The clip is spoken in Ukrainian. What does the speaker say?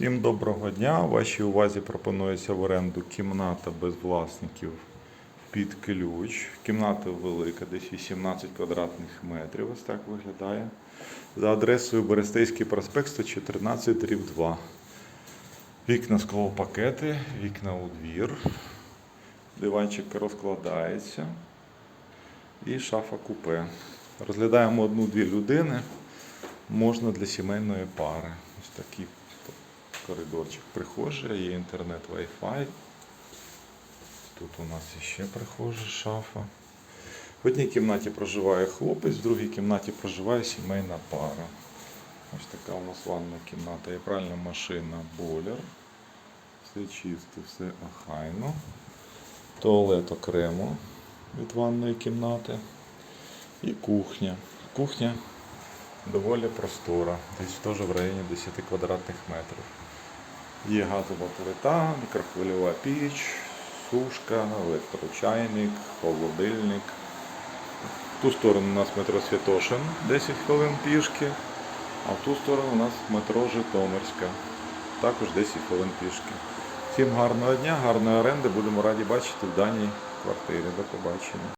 Всім доброго дня. Вашій увазі пропонується в оренду кімната без власників під ключ. Кімната велика, десь 18 квадратних метрів. Ось так виглядає. За адресою Берестейський проспект 114 дріб 2. Вікна склопакети, вікна у двір. Диванчик розкладається. І шафа купе. Розглядаємо одну-дві людини. Можна для сімейної пари. Ось такий коридорчик прихожа, є інтернет Wi-Fi. Тут у нас ще прихожа шафа. В одній кімнаті проживає хлопець, в другій кімнаті проживає сімейна пара. Ось така у нас ванна кімната, є пральна машина, бойлер. Все чисто, все охайно. Туалет окремо від ванної кімнати. І кухня. Кухня доволі простора, десь теж в районі 10 квадратних метрів. Є газова плита, мікрохвильова піч, сушка, електрочайник, холодильник. В ту сторону у нас метро Святошин, 10 хвилин пішки, а в ту сторону у нас метро Житомирська, також 10 хвилин пішки. Всім гарного дня, гарної оренди, будемо раді бачити в даній квартирі. До побачення.